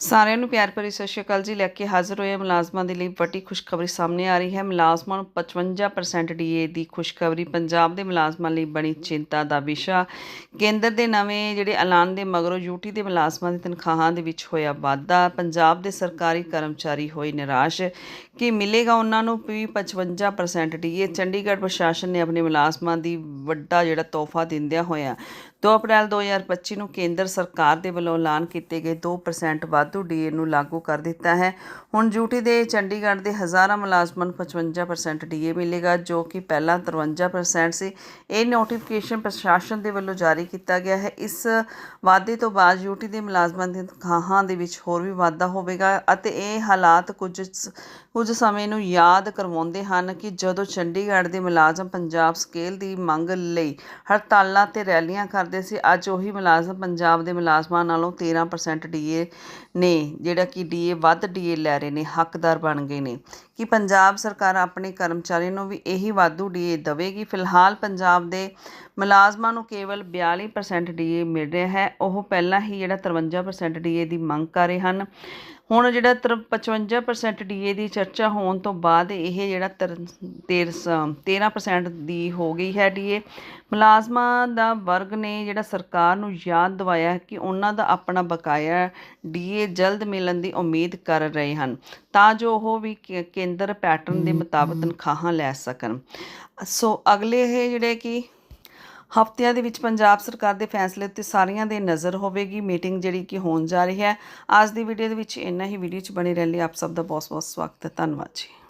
ਸਾਰਿਆਂ ਨੂੰ ਪਿਆਰ ਭਰੀ ਸਤਿ ਸ਼੍ਰੀ ਅਕਾਲ ਜੀ। ਲੈ ਕੇ ਹਾਜ਼ਰ ਹੋਏ ਮੁਲਾਜ਼ਮਾਂ ਦੇ ਲਈ ਵੱਡੀ ਖੁਸ਼ਖਬਰੀ ਸਾਹਮਣੇ ਆ ਰਹੀ ਹੈ। ਮੁਲਾਜ਼ਮਾਂ ਨੂੰ 55% ਡੀਏ ਦੀ ਖੁਸ਼ਖਬਰੀ। ਪੰਜਾਬ ਦੇ ਮੁਲਾਜ਼ਮਾਂ ਲਈ ਬਣੀ ਚਿੰਤਾ ਦਾ ਵਿਸ਼ਾ। ਕੇਂਦਰ ਦੇ ਨਵੇਂ ਜਿਹੜੇ ਐਲਾਨ ਦੇ ਮਗਰੋਂ ਯੂਟੀ ਦੇ ਮੁਲਾਜ਼ਮਾਂ ਦੀ ਤਨਖਾਹਾਂ ਦੇ ਵਿੱਚ ਹੋਇਆ ਵਾਧਾ। ਪੰਜਾਬ ਦੇ ਸਰਕਾਰੀ ਕਰਮਚਾਰੀ ਹੋਏ ਨਿਰਾਸ਼। ਕਿ ਮਿਲੇਗਾ ਉਹਨਾਂ ਨੂੰ? ਵੀ 55% ਡੀਏ ਚੰਡੀਗੜ੍ਹ ਪ੍ਰਸ਼ਾਸਨ ਨੇ ਆਪਣੇ ਮੁਲਾਜ਼ਮਾਂ ਦੀ ਵੱਡਾ ਜਿਹੜਾ ਤੋਹਫਾ ਦਿੰਦਿਆਂ ਹੋਇਆ 2 ਅਪ੍ਰੈਲ 2025 ਨੂੰ ਕੇਂਦਰ ਸਰਕਾਰ ਦੇ ਵੱਲੋਂ ਐਲਾਨ ਕੀਤੇ ਗਏ 2% ਵਾਧੂ ਡੀਏ ਨੂੰ ਲਾਗੂ ਕਰ ਦਿੱਤਾ ਹੈ। ਹੁਣ ਡਿਊਟੀ ਦੇ ਚੰਡੀਗੜ੍ਹ ਦੇ ਹਜ਼ਾਰਾਂ ਮੁਲਾਜ਼ਮਾਂ ਨੂੰ 55% ਡੀਏ ਮਿਲੇਗਾ, ਜੋ ਕਿ ਪਹਿਲਾਂ 53% ਸੀ। ਇਹ ਨੋਟੀਫਿਕੇਸ਼ਨ ਪ੍ਰਸ਼ਾਸਨ ਦੇ ਵੱਲੋਂ ਜਾਰੀ ਕੀਤਾ ਗਿਆ ਹੈ। ਇਸ ਵਾਧੇ ਤੋਂ ਬਾਅਦ ਡਿਊਟੀ ਦੇ ਮੁਲਾਜ਼ਮਾਂ ਦੀਆਂ ਤਨਖਾਹਾਂ ਦੇ ਵਿੱਚ ਹੋਰ ਵੀ ਵਾਧਾ ਹੋਵੇਗਾ ਅਤੇ ਇਹ ਹਾਲਾਤ ਕੁਝ ਸ- ਕੁਝ ਸਮੇਂ ਨੂੰ ਯਾਦ ਕਰਵਾਉਂਦੇ ਹਨ ਕਿ ਜਦੋਂ ਚੰਡੀਗੜ੍ਹ ਦੇ ਮੁਲਾਜ਼ਮ ਪੰਜਾਬ ਸਕੇਲ ਦੀ ਮੰਗ ਲਈ ਹੜਤਾਲਾਂ ਤੇ ਰੈਲੀਆਂ ਕਰ ਕਰਦੇ ਸੀ, ਅੱਜ ਉਹੀ ਮੁਲਾਜ਼ਮ ਪੰਜਾਬ ਦੇ ਮੁਲਾਜ਼ਮਾਂ ਨਾਲੋਂ 13% ਡੀਏ ਨੇ, ਜਿਹੜਾ ਕਿ ਡੀਏ ਵੱਧ ਡੀਏ ਲੈ ਰਹੇ ਨੇ, ਹੱਕਦਾਰ ਬਣ ਗਏ ਨੇ। ਕਿ ਪੰਜਾਬ ਸਰਕਾਰ ਆਪਣੇ ਕਰਮਚਾਰੀ ਨੂੰ ਵੀ ਇਹੀ ਵਾਧੂ ਡੀਏ ਦੇਵੇਗੀ। ਫਿਲਹਾਲ ਪੰਜਾਬ ਦੇ ਮੁਲਾਜ਼ਮਾਂ ਨੂੰ ਕੇਵਲ 42% ਡੀਏ ਮਿਲ ਰਿਹਾ ਹੈ। ਉਹ ਪਹਿਲਾਂ ਹੀ ਜਿਹੜਾ 53% ਡੀਏ ਦੀ ਮੰਗ ਕਰ ਰਹੇ ਹਨ। ਹੁਣ ਜਿਹੜਾ ਤਰ- 55% ਡੀਏ ਦੀ ਚਰਚਾ ਹੋਣ ਤੋਂ ਬਾਅਦ ਇਹ ਜਿਹੜਾ ਤਰ- ਤੇਰ- ਸ- 13% ਦੀ ਹੋ ਗਈ ਹੈ ਡੀਏ। ਮੁਲਾਜ਼ਮਾਂ ਦਾ ਵਰਗ ਨੇ ਜਿਹੜਾ ਸਰਕਾਰ ਨੂੰ ਯਾਦ ਦਿਵਾਇਆ ਕਿ ਉਹਨਾਂ ਦਾ ਆਪਣਾ ਬਕਾਇਆ ਡੀਏ ਜਲਦ ਮਿਲਣ ਦੀ ਉਮੀਦ ਕਰ ਰਹੇ ਹਨ। ਤਾਂ ਜੋ ਉਹ ਵੀ ਕੇ- ਕੇਂਦਰ ਪੈਟਰਨ ਦੇ ਮੁਤਾਬਕ ਤਨਖਾਹਾਂ ਲੈ ਸਕਣ। ਸੋ ਅਗਲੇ ਇਹ ਜਿਹੜੇ ਕਿ ਹਫ਼ਤਿਆਂ ਦੇ ਵਿੱਚ ਪੰਜਾਬ ਸਰਕਾਰ ਦੇ ਫੈਸਲੇ ਉੱਤੇ ਸਾਰਿਆਂ ਦੇ ਨਜ਼ਰ ਹੋਵੇਗੀ। ਮੀਟਿੰਗ ਜਿਹੜੀ ਕਿ ਹੋਣ ਜਾ ਰਹੀ ਹੈ। ਅੱਜ ਦੀ ਵੀਡੀਓ ਦੇ ਵਿੱਚ ਇੰਨਾ ਹੀ। ਵੀਡੀਓ 'ਚ ਬਣੇ ਰਹਿਣ ਲਈ ਆਪ ਸਭ ਦਾ ਬਹੁਤ ਬਹੁਤ ਸਵਾਗਤ ਹੈ। ਧੰਨਵਾਦ ਜੀ।